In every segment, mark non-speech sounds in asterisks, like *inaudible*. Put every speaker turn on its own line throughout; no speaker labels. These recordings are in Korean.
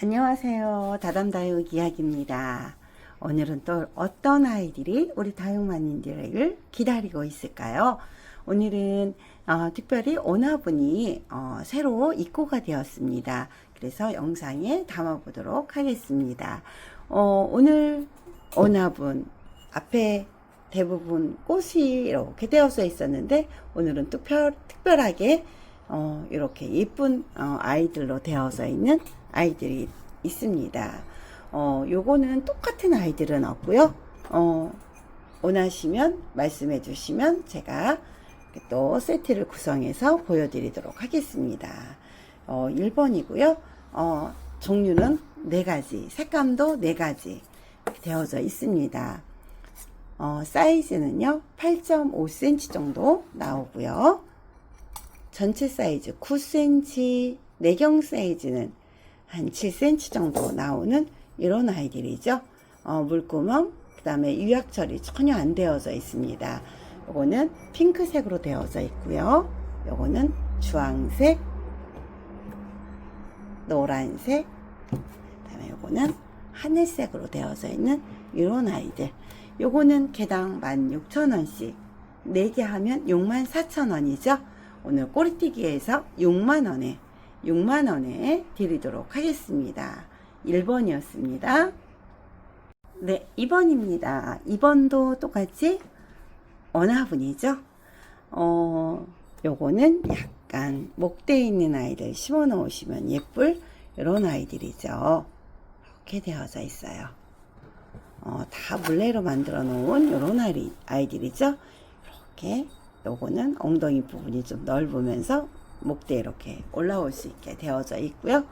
안녕하세요. 다담다육 이야기입니다. 오늘은 또 어떤 아이들이 우리 다육마님들을 기다리고 있을까요? 오늘은 어, 특별히 오나분이 어, 새로 입고가 되었습니다. 그래서 영상에 담아보도록 하겠습니다. 어, 오늘 오나분 앞에 대부분 꽃이 이렇게 되어서 있었는데 오늘은 특별, 특별하게 어, 이렇게 예쁜 어, 아이들로 되어서 있는 아이들이 있습니다. 어, 요거는 똑같은 아이들은 없고요. 어, 원하시면 말씀해 주시면 제가 또 세트를 구성해서 보여드리도록 하겠습니다. 어, 1번이고요. 어, 종류는 네 가지, 색감도 네 가지 되어져 있습니다. 어, 사이즈는요, 8.5cm 정도 나오고요. 전체 사이즈 9cm, 내경 사이즈는 한 7cm 정도 나오는 이런 아이들이죠. 어, 물구멍, 그 다음에 유약 처리 전혀 안 되어져 있습니다. 요거는 핑크색으로 되어져 있고요. 요거는 주황색, 노란색, 그 다음에 요거는 하늘색으로 되어져 있는 이런 아이들. 요거는 개당 16,000원씩. 4개 하면 64,000원이죠. 오늘 꼬리띠기에서 6만원에, 6만원에 드리도록 하겠습니다. 1번이었습니다. 네, 2번입니다. 2번도 똑같이 원화분이죠. 어, 요거는 약간 목대 있는 아이들 심어 놓으시면 예쁠 이런 아이들이죠. 이렇게 되어져 있어요. 어, 다 물레로 만들어 놓은 아이, 아이들이죠. 이렇게 요거는 엉덩이 부분이 좀 넓으면서 목대 이렇게 올라올 수 있게 되어져 있고요.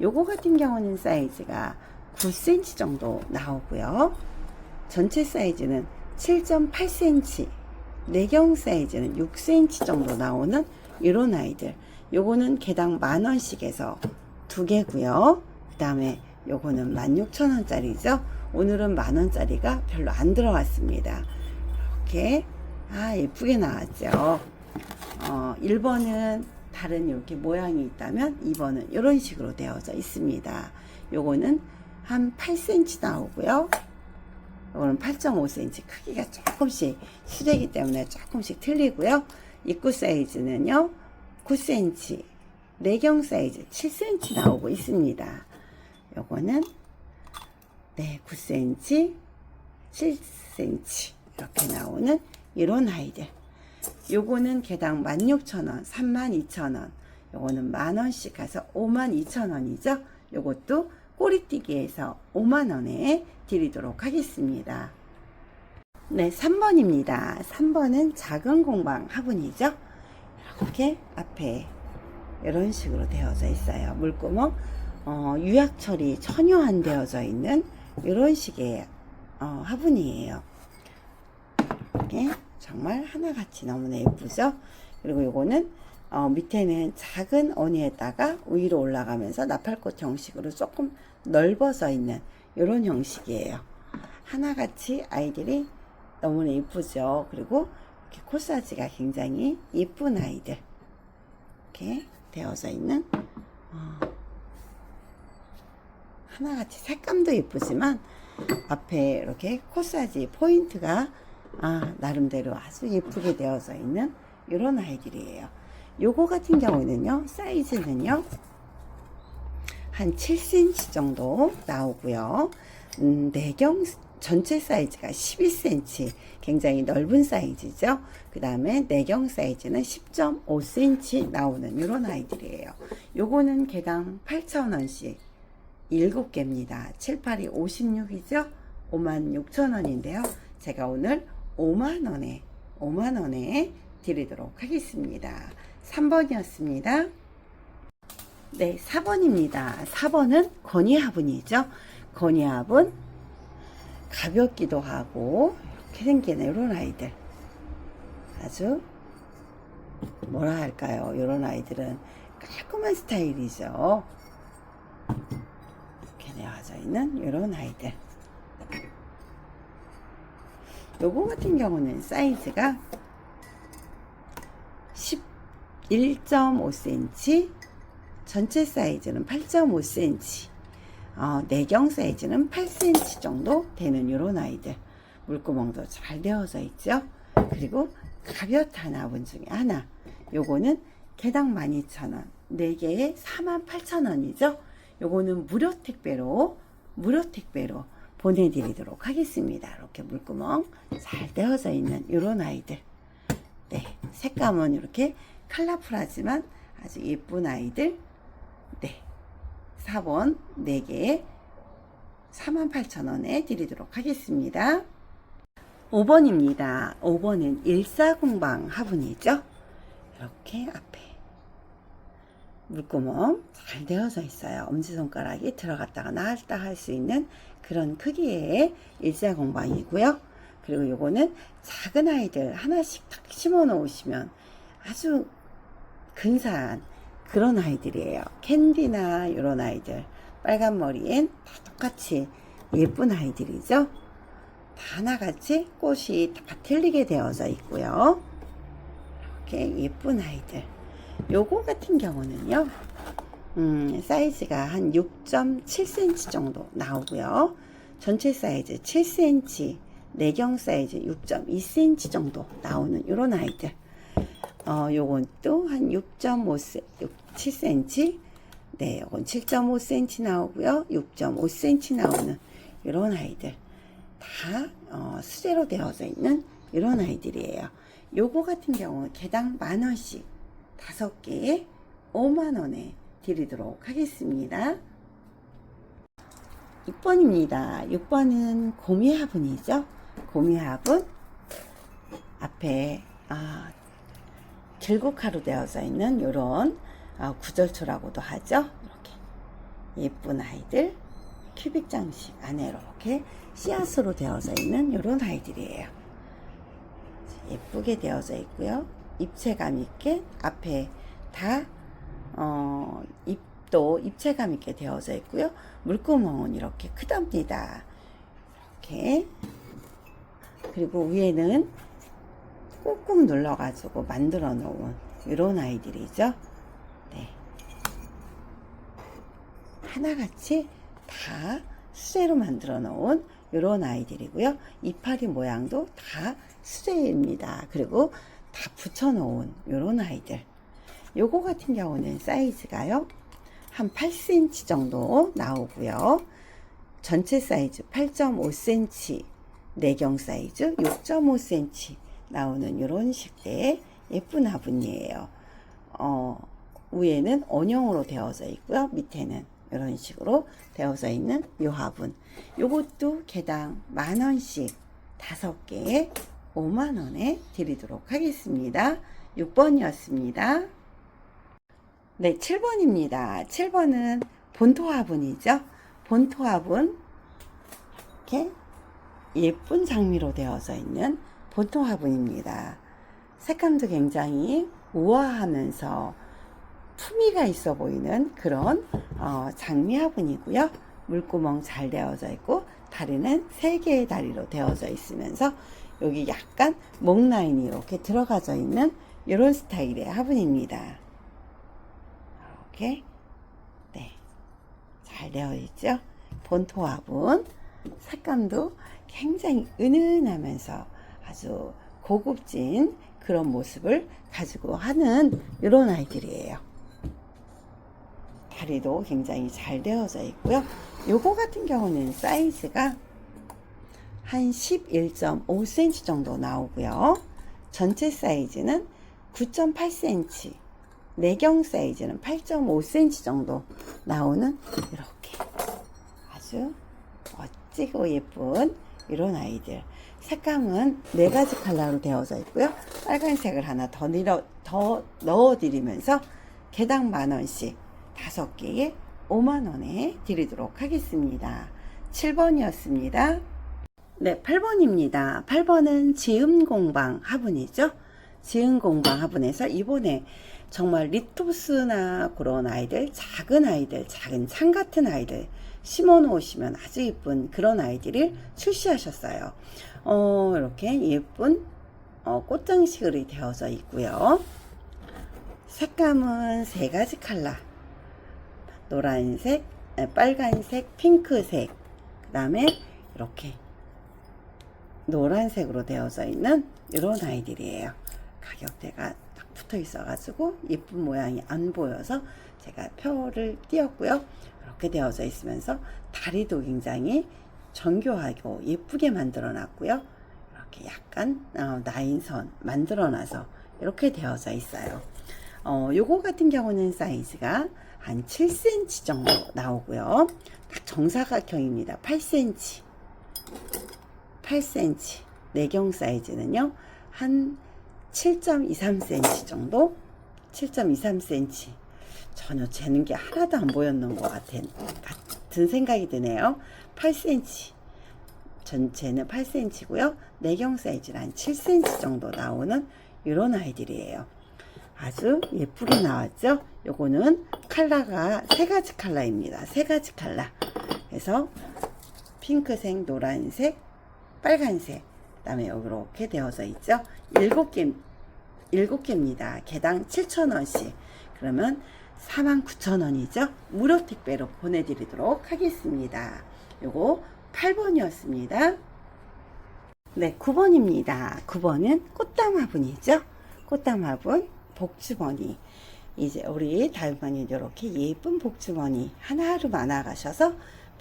요거 같은 경우는 사이즈가 9cm 정도 나오고요. 전체 사이즈는 7.8cm, 내경 사이즈는 6cm 정도 나오는 이런 아이들. 요거는 개당 만원씩에서 두 개고요. 그 다음에 요거는 16,000원짜리죠. 오늘은 만원짜리가 별로 안 들어왔습니다. 이렇게 아 예쁘게 나왔죠. 어, 1번은 다른 이렇게 모양이 있다면 2번은 이런 식으로 되어져 있습니다. 요거는 한 8cm 나오고요. 요거는 8.5cm 크기가 조금씩 수제기 때문에 조금씩 틀리고요. 입구 사이즈는요 9cm 내경 사이즈 7cm 나오고 있습니다. 요거는 네 9cm 7cm 이렇게 나오는 이런 아이들. 요거는 개당 16,000원 32,000원. 요거는 만원씩 가서 52,000원이죠. 요것도 꼬리띠기에서 5만원에 드리도록 하겠습니다. 네 3번입니다. 3번은 작은 공방 화분이죠. 이렇게 앞에 이런 식으로 되어져 있어요. 물구멍 어, 유약 처리 전혀 안 되어져 있는 이런 식의 어, 화분이에요. 이렇게 정말 하나같이 너무나 예쁘죠? 그리고 요거는 어, 밑에는 작은 어니에다가 위로 올라가면서 나팔꽃 형식으로 조금 넓어져 있는 이런 형식이에요. 하나같이 아이들이 너무나 예쁘죠? 그리고 이렇게 코사지가 굉장히 예쁜 아이들. 이렇게 되어져 있는 어, 하나같이 색감도 예쁘지만 앞에 이렇게 코사지 포인트가 아, 나름대로 아주 예쁘게 되어져 있는 이런 아이들이에요. 요거 같은 경우는요, 사이즈는요, 한 7cm 정도 나오고요. 음, 내경 전체 사이즈가 11cm, 굉장히 넓은 사이즈죠. 그 다음에 내경 사이즈는 10.5cm 나오는 이런 아이들이에요. 요거는 개당 8,000원씩 7개입니다. 7, 8이 56이죠? 56,000원인데요. 제가 오늘 5만원에, 5만원에 드리도록 하겠습니다. 3번이었습니다. 네, 4번입니다. 4번은 건이화분이죠. 건이화분 가볍기도 하고 이렇게 생기는 이런 아이들 아주 뭐라 할까요? 이런 아이들은 깔끔한 스타일이죠. 있는 이런 아이들 요거 같은 경우는 사이즈가 11.5cm, 전체 사이즈는 8.5cm, 어, 내경 사이즈는 8cm 정도 되는 요런 아이들. 물구멍도 잘 되어져 있죠. 그리고 가볍다 나온 중에 하나. 요거는 개당 12,000원, 4개에 48,000원이죠. 요거는 무료 택배로, 무료 택배로 보내드리도록 하겠습니다. 이렇게 물구멍 잘 되어져 있는 요런 아이들. 네, 색감은 이렇게 컬러풀하지만 아주 예쁜 아이들. 네, 4번 4개에 48,000원에 드리도록 하겠습니다. 5번입니다. 5번은 일사공방 화분이죠. 이렇게 앞에 물구멍 잘 되어져 있어요. 엄지손가락이 들어갔다가 나왔다 할 수 있는 그런 크기의 일사공방이고요. 그리고 요거는 작은 아이들 하나씩 탁 심어 놓으시면 아주 근사한 그런 아이들이에요. 캔디나 이런 아이들 빨간 머리엔 다 똑같이 예쁜 아이들이죠. 다 하나같이 꽃이 다 틀리게 되어져 있고요. 이렇게 예쁜 아이들. 요거 같은 경우는요. 음, 사이즈가 한 6.7cm 정도 나오고요. 전체 사이즈 7cm, 내경 사이즈 6.2cm 정도 나오는 이런 아이들. 어, 요건 또 한 6.5cm, 7cm, 네, 요건 7.5cm 나오고요. 6.5cm 나오는 이런 아이들. 다 어, 수제로 되어져 있는 이런 아이들이에요. 요거 같은 경우 개당 만 원씩 다섯 개에 5만 원에 드리도록 하겠습니다. 6번입니다. 6번은 고미화분이죠. 고미화분 앞에 아, 길곡화로 되어져 있는 이런 아, 구절초라고도 하죠. 이렇게 예쁜 아이들 큐빅 장식 안에 이렇게 씨앗으로 되어져 있는 이런 아이들이에요. 예쁘게 되어져 있고요. 입체감 있게 앞에 다 어, 잎도 입체감 있게 되어져 있고요. 물구멍은 이렇게 크답니다. 이렇게 그리고 위에는 꾹꾹 눌러가지고 만들어 놓은 이런 아이들이죠. 네. 하나같이 다 수제로 만들어 놓은 이런 아이들이고요. 이파리 모양도 다 수제입니다. 그리고 다 붙여 놓은 이런 아이들. 요거 같은 경우는 사이즈가요. 한 8cm 정도 나오고요. 전체 사이즈 8.5cm, 내경 사이즈 6.5cm 나오는 이런 식의 예쁜 화분이에요. 어, 위에는 원형으로 되어져 있고요. 밑에는 이런 식으로 되어져 있는 요 화분. 요것도 개당 만 원씩 다섯 개에 5만 원에 드리도록 하겠습니다. 6번이었습니다. 네, 7번입니다. 7번은 본토 화분이죠. 본토 화분 이렇게 예쁜 장미로 되어져 있는 본토 화분입니다. 색감도 굉장히 우아하면서 품위가 있어 보이는 그런 어, 장미 화분이고요. 물구멍 잘 되어져 있고 다리는 세 개의 다리로 되어져 있으면서 여기 약간 목 라인이 이렇게 들어가져 있는 이런 스타일의 화분입니다. 이렇게 네, 잘 되어 있죠. 본토 화분 색감도 굉장히 은은하면서 아주 고급진 그런 모습을 가지고 하는 이런 아이들이에요. 다리도 굉장히 잘 되어져 있고요. 요거 같은 경우는 사이즈가 한 11.5cm 정도 나오고요. 전체 사이즈는 9.8cm, 내경 사이즈는 8.5cm 정도 나오는 이렇게 아주 멋지고 예쁜 이런 아이들. 색감은 네 가지 컬러로 되어져 있고요. 빨간색을 하나 더, 밀어, 더 넣어드리면서 개당 만 원씩 다섯 개에 5만 원에 드리도록 하겠습니다. 7번이었습니다. 네, 8번입니다. 8번은 지음공방 화분이죠. 지음공방 화분에서 이번에 정말 리토스나 그런 아이들, 작은 아이들, 작은 창 같은 아이들 심어 놓으시면 아주 이쁜 그런 아이들을 출시하셨어요. 어, 이렇게 예쁜 어, 꽃장식으로 되어져 있고요. 색감은 세 가지 컬러. 노란색, 에, 빨간색, 핑크색. 그 다음에 이렇게 노란색으로 되어져 있는 이런 아이들이에요. 가격대가 딱 붙어 있어가지고 예쁜 모양이 안 보여서 제가 표를 띄었고요. 이렇게 되어져 있으면서 다리도 굉장히 정교하고 예쁘게 만들어 놨고요. 이렇게 약간 어, 나인선 만들어 놔서 이렇게 되어져 있어요. 어, 요거 같은 경우는 사이즈가 한 7cm 정도 나오고요. 딱 정사각형입니다. 8cm. 8cm. 내경 사이즈는요. 한 7.23cm 정도? 7.23cm. 전혀 재는 게 하나도 안 보였는 것 같은, 같은 생각이 드네요. 8cm. 전체는 8cm고요. 내경 사이즈는 한 7cm 정도 나오는 이런 아이들이에요. 아주 예쁘게 나왔죠? 요거는 컬러가 세 가지 컬러입니다. 세 가지 컬러. 그래서 핑크색, 노란색, 빨간색. 그다음에 이렇게 되어져 있죠. 일곱 개 일곱 개입니다. 개당 7,000원씩. 그러면 49,000원이죠. 무료 택배로 보내 드리도록 하겠습니다. 요거 8번이었습니다. 네, 9번입니다. 9번은 꽃담 화분이죠. 꽃담 화분 복주머니. 이제 우리 다육마님 이렇게 예쁜 복주머니 하나하루 만나가셔서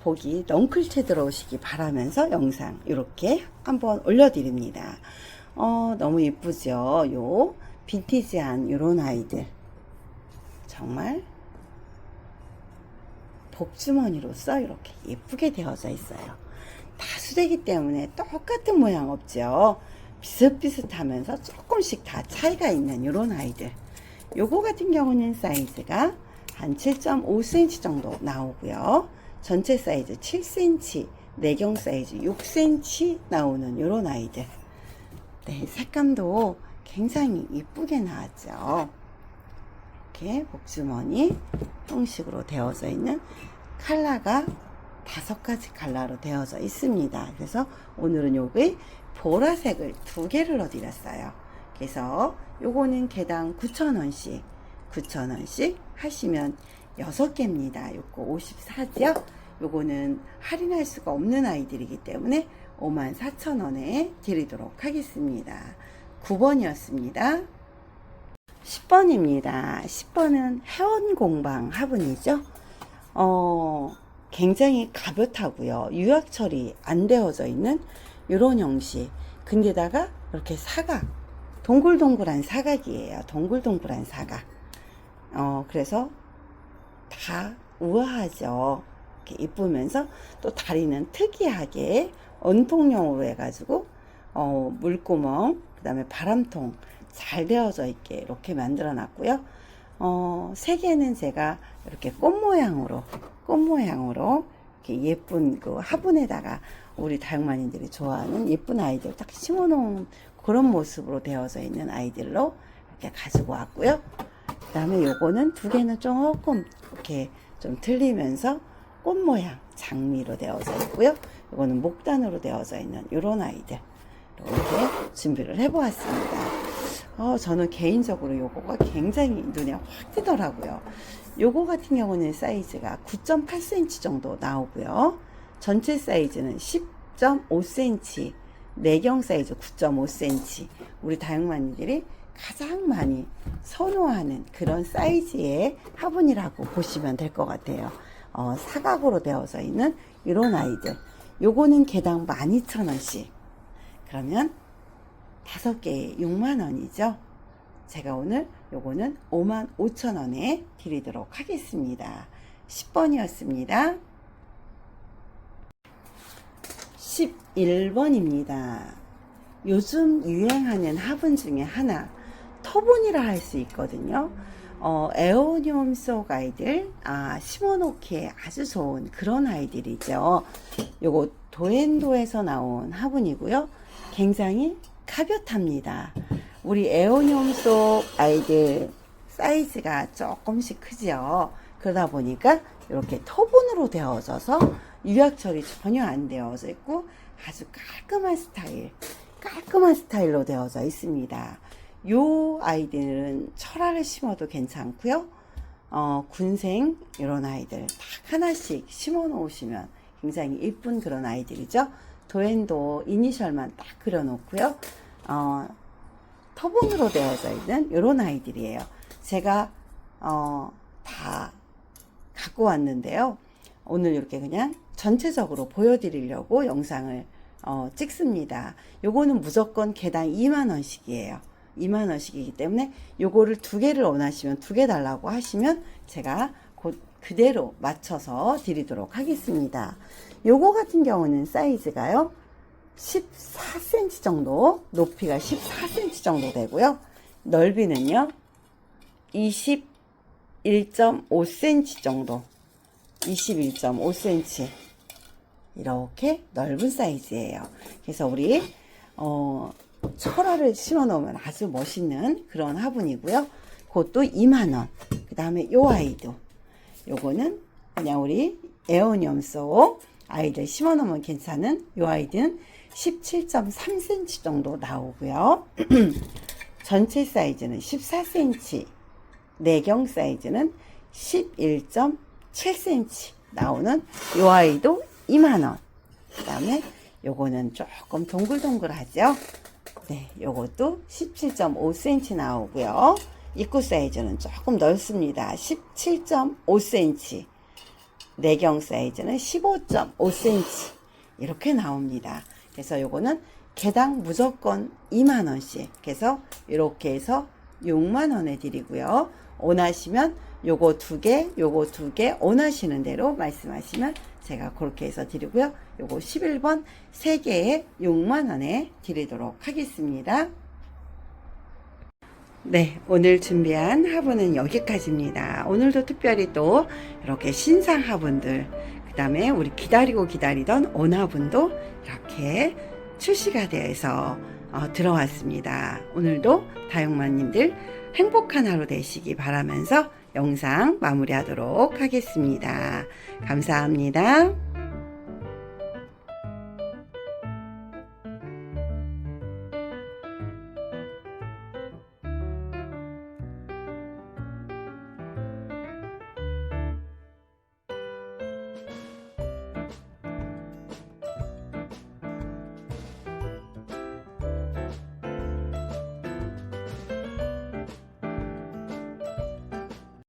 보기 넝클채 들어오시기 바라면서 영상 이렇게 한번 올려드립니다. 어, 너무 예쁘죠? 요 빈티지한 요런 아이들. 정말 복주머니로서 이렇게 예쁘게 되어져 있어요. 다수되기 때문에 똑같은 모양 없죠. 비슷비슷하면서 조금씩 다 차이가 있는 이런 아이들. 요거 같은 경우는 사이즈가 한 7.5cm 정도 나오고요. 전체 사이즈 7cm, 내경 사이즈 6cm 나오는 이런 아이들. 네, 색감도 굉장히 이쁘게 나왔죠. 이렇게 복주머니 형식으로 되어져 있는 컬러가 다섯 가지 컬러로 되어져 있습니다. 그래서 오늘은 요게 보라색을 두 개를 넣어드렸어요. 그래서 요거는 개당 9,000원씩, 9,000원씩 하시면 6개입니다. 요거 54죠? 요거는 할인할 수가 없는 아이들이기 때문에 54,000원에 드리도록 하겠습니다. 9번이었습니다. 10번입니다. 10번은 회원공방 화분이죠. 어, 굉장히 가볍다고요. 유약 처리 안 되어져 있는 이런 형식. 근데다가 이렇게 사각, 동글동글한 사각이에요. 동글동글한 사각. 어, 그래서 다 우아하죠. 이렇게 이쁘면서 또 다리는 특이하게 원통형으로 해가지고 어, 물구멍, 그 다음에 바람통 잘 되어져 있게 이렇게 만들어 놨고요. 어, 세 개는 제가 이렇게 꽃 모양으로, 꽃 모양으로 이렇게 예쁜 그 화분에다가 우리 다육마님들이 좋아하는 예쁜 아이들 딱 심어 놓은 그런 모습으로 되어져 있는 아이들로 이렇게 가지고 왔고요. 그 다음에 요거는 두 개는 조금 이렇게 좀 틀리면서 꽃 모양 장미로 되어져 있고요. 요거는 목단으로 되어져 있는 이런 아이들 이렇게 준비를 해보았습니다. 어, 저는 개인적으로 요거가 굉장히 눈에 확 띄더라고요. 요거 같은 경우는 사이즈가 9.8cm 정도 나오고요. 전체 사이즈는 10.5cm, 내경 사이즈 9.5cm. 우리 다육마니들이 가장 많이 선호하는 그런 사이즈의 화분이라고 보시면 될 것 같아요. 어, 사각으로 되어져 있는 이런 아이들. 요거는 개당 12,000원씩. 그러면 다섯 개에 6만 원이죠. 제가 오늘 요거는 5만 5천 원에 드리도록 하겠습니다. 10번이었습니다. 11번입니다. 요즘 유행하는 화분 중에 하나, 터본이라 할 수 있거든요. 어, 에오니움 속 아이들, 아, 심어놓기에 아주 좋은 그런 아이들이죠. 요거 도엔도에서 나온 화분이고요. 굉장히 가볍답니다. 우리 에오니움 속 아이들 사이즈가 조금씩 크죠. 그러다 보니까 이렇게 터본으로 되어져서 유약 처리 전혀 안 되어져 있고 아주 깔끔한 스타일, 깔끔한 스타일로 되어져 있습니다. 요 아이들은 철화를 심어도 괜찮고요. 어, 군생 이런 아이들 딱 하나씩 심어 놓으시면 굉장히 이쁜 그런 아이들이죠. 도엔도 이니셜만 딱 그려 놓고요. 어, 터봉으로 되어져 있는 이런 아이들이에요. 제가 어, 다 갖고 왔는데요. 오늘 이렇게 그냥 전체적으로 보여드리려고 영상을 어, 찍습니다. 요거는 무조건 개당 2만원씩이에요. 2만 원씩이기 때문에 요거를 두 개를 원하시면 두 개 달라고 하시면 제가 곧 그대로 맞춰서 드리도록 하겠습니다. 요거 같은 경우는 사이즈가요. 14cm 정도, 높이가 14cm 정도 되고요. 넓이는요. 21.5cm 정도. 21.5cm. 이렇게 넓은 사이즈예요. 그래서 우리 어, 철화를 심어 놓으면 아주 멋있는 그런 화분이고요. 그것도 2만 원. 그 다음에 요 아이도 요거는 그냥 우리 에어니엄 속 아이들 심어 놓으면 괜찮은 요 아이들은 17.3cm 정도 나오고요. *clears throat* 전체 사이즈는 14cm, 내경 사이즈는 11.7cm 나오는 요 아이도 2만원. 그 다음에 요거는 조금 동글동글하죠? 네, 요것도 17.5cm 나오고요. 입구 사이즈는 조금 넓습니다. 17.5cm. 내경 사이즈는 15.5cm. 이렇게 나옵니다. 그래서 요거는 개당 무조건 2만원씩. 그래서 이렇게 해서 6만원에 드리고요. 원하시면 요거 두 개, 요거 두 개, 원하시는 대로 말씀하시면 제가 그렇게 해서 드리고요. 요거 11번 세 개에 6만원에 드리도록 하겠습니다. 네, 오늘 준비한 화분은 여기까지입니다. 오늘도 특별히 또 이렇게 신상 화분들, 그 다음에 우리 기다리고 기다리던 온화분도 이렇게 출시가 되어서 어, 들어왔습니다. 오늘도 다육마님들 행복한 하루 되시기 바라면서 영상 마무리하도록 하겠습니다. 감사합니다.